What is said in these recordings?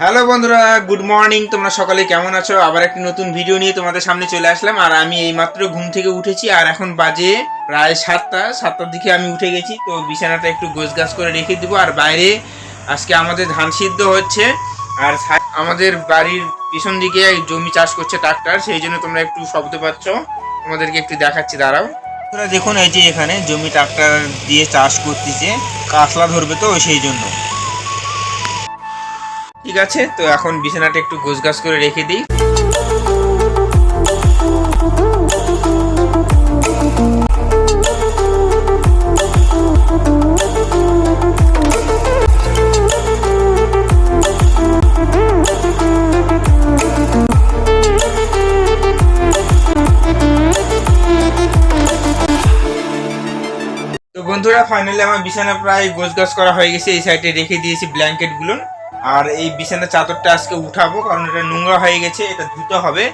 Hello বন্ধুরা, good morning, তোমরা সকালে কেমন আছো? আবার একটি নতুন ভিডিও নিয়ে তোমাদের সামনে চলে আসলাম, আর আমি এইমাত্র ঘুম থেকে উঠেছি, আর এখন বাজে প্রায় সাতটা, সাতটার দিকে আমি উঠে গেছি, তো বিছানাটা একটু গোছগাছ করে রেখে দিব, আর বাইরে আজকে আমাদের ধান সিদ্ধ হচ্ছে, আর আমাদের বাড়ির পিছন দিকে জমি চাষ করছে ট্রাক্টর, সেই জন্য তোমরা একটু শব্দ পাচ্ছ, তোমাদেরকে একটু দেখাচ্ছি, দাঁড়াও। তোমরা দেখুন এই যে এখানে জমি ট্রাক্টর দিয়ে চাষ করতেছে, কাঁচলা ধরবে তো সেই জন্য। ঠিক আছে, তো এখন বিছানাটা একটু গোছগাছ করে রেখে দিই। বন্ধুরা ফাইনালি আমার বিছানা প্রায় গোছগাছ করা হয়ে গেছে। এই সাইডে রেখে দিয়েছি ব্ল্যাঙ্কেটগুলো আর এই বিছানার চাদরটা আজকে উঠাবো কারণ এটা নোংরা হয়ে গেছে এটা ধুতে হবে।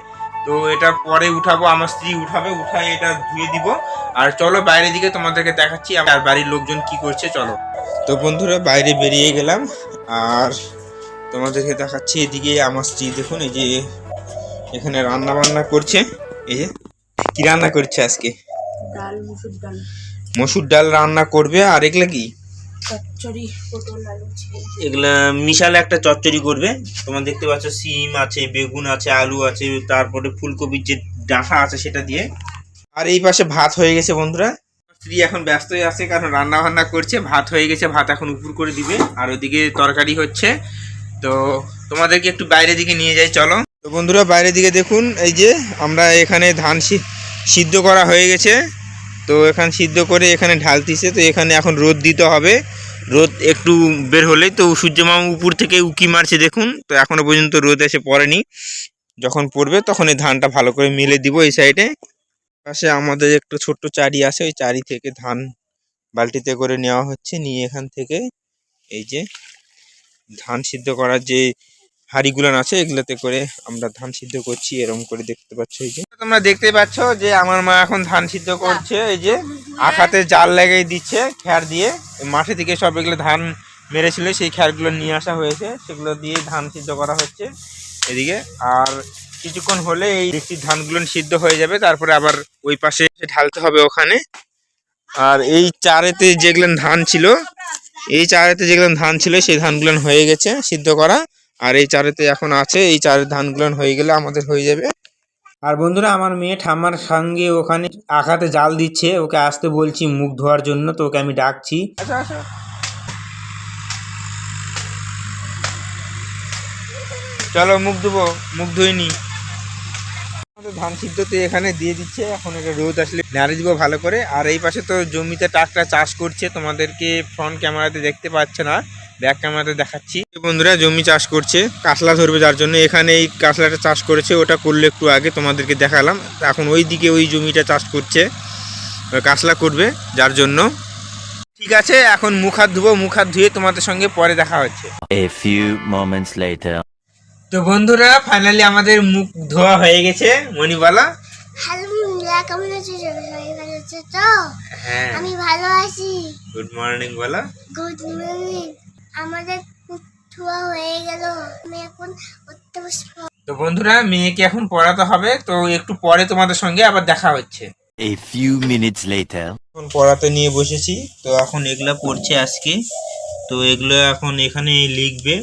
তো এটা পরে উঠাবো আমার স্ত্রী উঠাবে উঠায় এটা ধুয়ে দিব। আর চলো বাইরের দিকে তোমাদেরকে দেখাচ্ছি আর বাড়ির লোকজন কি করছে চলো। তো বন্ধুরা বাইরে বেরিয়ে গেলাম আর তোমাদেরকে দেখাচ্ছি এদিকে আমার স্ত্রী দেখুন এই যে এখানে রান্না বান্না করছে। এই যে কি রান্না করছে আজকে? ডাল মুসুর ডাল। মসুর ডাল রান্না করবে আর এগুলা কি? এগুলা মিশালে একটা চচ্চড়ি করবে। তোমার দেখতে পাচ্ছ, সিম আছে, বেগুন আছে, আলু আছে, তারপরে ফুলকপির যে ডাঁটা আছে সেটা দিয়ে। আর এই পাশে ভাত হয়ে গেছে বন্ধুরা। স্ত্রী এখন ব্যস্ত হয়ে আছে, কারণ রান্না বান্না করছে। ভাত হয়ে গেছে, ভাত এখন উপর করে দিবে। আর ওদিকে তরকারি হচ্ছে। তো তোমাদেরকে একটু বাইরের দিকে নিয়ে যাই, চলো। তো বন্ধুরা, বাইরের দিকে দেখুন, এই যে আমরা এখানে ধান সিদ্ধ করা হয়ে গেছে। তো এখানে সিদ্ধ করে এখানে ঢালতিছে। তো এখানে এখন রোদ দিতে হবে। রোদ একটু বের হলেই তো সূর্যমামা উপর থেকে উকি মারছে, দেখুন। তো এখনও পর্যন্ত রোদ এসে পড়েনি। যখন পড়বে তখন এই ধানটা ভালো করে মিলে দিব এই সাইডে। পাশে আমাদের একটু ছোট্ট চারি আছে, ওই চারি থেকে ধান বালতিতে করে নেওয়া হচ্ছে। নিয়ে এখান থেকে এই যে ধান সিদ্ধ করার যে হাঁড়িগুলো আছে, এগুলোতে করে আমরা ধান সিদ্ধ করছি এরকম করে দেখতে পাচ্ছ এই যে। তোমরা দেখতে পাচ্ছ যে আমার মা এখন ধান সিদ্ধ করছে, এই যে আখাতে জাল লাগিয়ে দিচ্ছে খ্যার দিয়ে। মাঠে থেকে সব এগুলো ধান মেরেছিল, সেই খ্যারগুলো নিয়ে আসা হয়েছে, সেগুলো দিয়ে ধান সিদ্ধ করা হচ্ছে এদিকে। আর কিছুক্ষণ হলে এই দেখছি ধানগুলো সিদ্ধ হয়ে যাবে, তারপরে আবার ওই পাশে ঢালতে হবে ওখানে। আর এই চারেতে যেগুলো ধান ছিল, এই চারেতে যেগুলো ধান ছিল, সেই ধানগুলো হয়ে গেছে সিদ্ধ করা। আর এই চারেতে এখন আছে এই চারের ধানগুলো হয়ে গেলে আমাদের হয়ে যাবে। আর বন্ধুরা আমার মেয়ে ঠাম্মার সঙ্গে ওখানে আখাতে জাল দিচ্ছে ওকে আসতে বলছি মুখ ধোয়ার জন্য তো ওকে আমি ডাকছি। আচ্ছা আচ্ছা। চলো মুখ ধুবো মুখ ধুয়ে নি। আমাদের ধান সিদ্ধতে এখানে দিয়ে দিচ্ছে এখন এটা রোদ আসলে নাড়ে দিব ভালো করে। আর এই পাশে তো জমিতে ট্রাক্টর চাষ করছে তোমাদেরকে ফ্রন্ট ক্যামেরাতে দেখতে পাচ্ছে না। ব্যাক ক্যামেরাতে দেখাচ্ছি। বন্ধুরা জমি চাষ করছে কাঁচলা ধরবে যার জন্য। এখানে এই কাঁচলাটা চাষ করেছে ওটা করলে একটু আগে তোমাদেরকে দেখালাম। এখন ওই দিকে ওই জমিটা চাষ করছে কাঁচলা করবে যার জন্য। ঠিক আছে এখন মুখ হাত ধুবো মুখ হাত ধুয়ে তোমাদের সঙ্গে পরে দেখা হচ্ছে। A few moments later. তো বন্ধুরা ফাইনালি আমাদের মুখ ধোয়া হয়ে গেছে মণিবালা। কেমন আছো সবাই? সবাই ভালো আছো তো? হ্যাঁ। আমি ভালো আছি। গুড মর্নিং বলা। গুড মর্নিং আমাদের হয়ে গেল। আমি এখন উঠতে বসবো তো বন্ধুরা মেয়েকে এখন পড়াতে হবে তো একটু পরে তোমাদের সঙ্গে আবার দেখা হচ্ছে। A few minutes later. এখন পড়াতে নিয়ে বসেছি তো এখন এগুলা পড়ছে আজকে। তো এগুলো এখন এখানে লিখবে।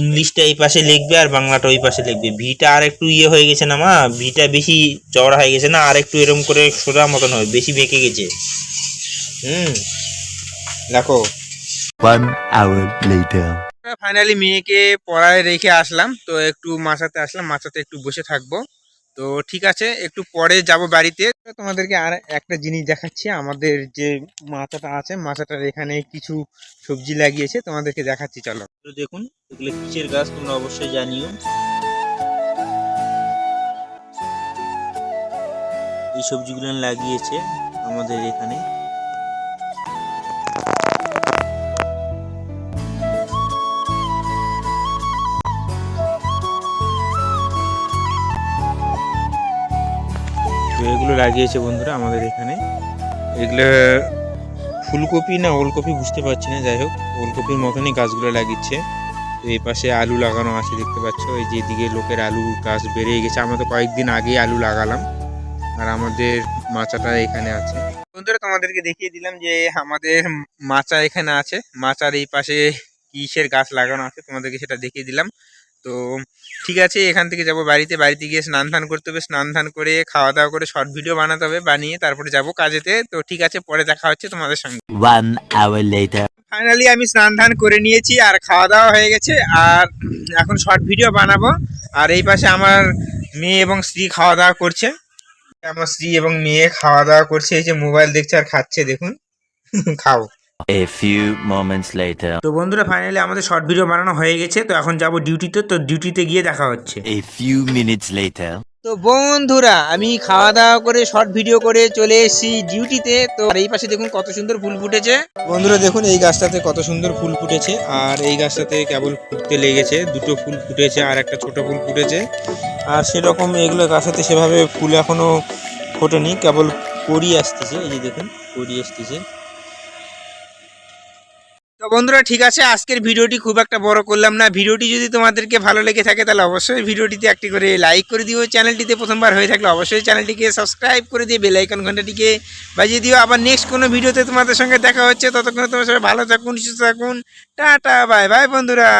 ইংলিশটা এই পাশে লিখবে আর বাংলাটা ওই পাশে লিখবে। ভিটা আর একটু ইয়ে হয়ে গেছে না মা? ভিটা বেশি চওড়া হয়ে গেছে না? আর একটু এরকম করে সোজা মতন হবে বেশি বেঁকে গেছে। হুম দেখো। One hour later. ফাইনালি মেয়েকে পড়ায় রেখে আসলাম তো একটু মাছাতে আসলাম মাছাতে একটু বসে থাকব। তো ঠিক আছে একটু পরে যাব বাড়িতে। তো তোমাদেরকে আর একটা জিনিস দেখাচ্ছি আমাদের যে মাচাটা আছে মাচাটার এখানে কিছু সবজি লাগিয়েছে তোমাদেরকে দেখাচ্ছি চলো। তো দেখুন এগুলো কিসের গাছ তোমরা অবশ্যই জানিও। এই সবজিগুলো লাগিয়েছে আমাদের এখানে। লাগিয়েছে বন্ধুরা আমাদের এখানে। এগুলো ফুলকপি না, ওলকপি বুঝতে পারছি না, যাই হোক। ওলকপির মতনই গাছগুলো লাগিয়েছে তো এই পাশে আলু লাগানো আছে, দেখতে পাচ্ছ? এই যে এদিকে লোকের আলু গাছ বেড়ে গেছে। আমরা তো কয়েকদিন আগেই আলু লাগালাম। আর আমাদের মাচাটা এখানে আছে। বন্ধুরা, তোমাদেরকে দেখিয়ে দিলাম যে আমাদের মাচা এখানে আছে। মাচার এই পাশে কিসের গাছ লাগানো আছে, তোমাদেরকে সেটা দেখিয়ে দিলাম। তো ঠিক আছে এখান থেকে যাব বাড়িতে। বাড়িতে গিয়ে স্নান ধান করতে হবে স্নান ধান করে খাওয়া দাওয়া করে শর্ট ভিডিও বানাতে হবে বানিয়ে তারপরে যাব কাজেতে। তো ঠিক আছে পরে দেখা হচ্ছে তোমাদের সঙ্গে. ফাইনালি আমি স্নান ধান করে নিয়েছি আর খাওয়া দাওয়া হয়ে গেছে আর এখন শর্ট ভিডিও বানাবো। আর এই পাশে আমার মেয়ে এবং স্ত্রী খাওয়া দাওয়া করছে। আমার স্ত্রী এবং মেয়ে খাওয়া দাওয়া করছে এই যে মোবাইল দেখছে আর খাচ্ছে দেখুন। খাও। A few moments later. তো বন্ধুরা ফাইনালি আমাদের শর্ট ভিডিও বানানো হয়ে গেছে তো এখন যাব ডিউটিতে তো ডিউটিতে গিয়ে দেখা হচ্ছে A few minutes later. তো বন্ধুরা আমি খাওয়া দাওয়া করে শর্ট ভিডিও করে চলে এসেছি ডিউটিতে তো আর এই পাশে দেখুন কত সুন্দর ফুল ফুটেছে বন্ধুরা দেখুন এই গাছটাতে কত সুন্দর ফুল ফুটেছে আর এই গাছটাতে কেবল ফুটতে লেগেছে দুটো ফুল ফুটেছে আর একটা ছোট ফুল ফুটেছে আর সেরকম এগুলো গাছাতে সেভাবে ফুল এখনও ফোটেনি কেবল করি আসতেছে এই যে দেখুন করি আসতেছে বন্ধুরা, ঠিক আছে, আজকের ভিডিওটি খুব একটা বড় করলাম না। ভিডিওটি যদি তোমাদেরকে ভালো লেগে থাকে, তাহলে অবশ্যই ভিডিওটিতে একটি করে লাইক করে দিও। চ্যানেলটিতে প্রথমবার হয়ে থাকলে অবশ্যই চ্যানেলটিকে সাবস্ক্রাইব করে দিয়ে বেলাইকন ঘন্টাটিকে বাজিয়ে দিও। আবার নেক্সট কোনো ভিডিওতে তোমাদের সঙ্গে দেখা হচ্ছে, ততক্ষণ তোমার সবাই ভালো থাকুন, সুস্থ থাকুন। টাটা বাই বাই বন্ধুরা।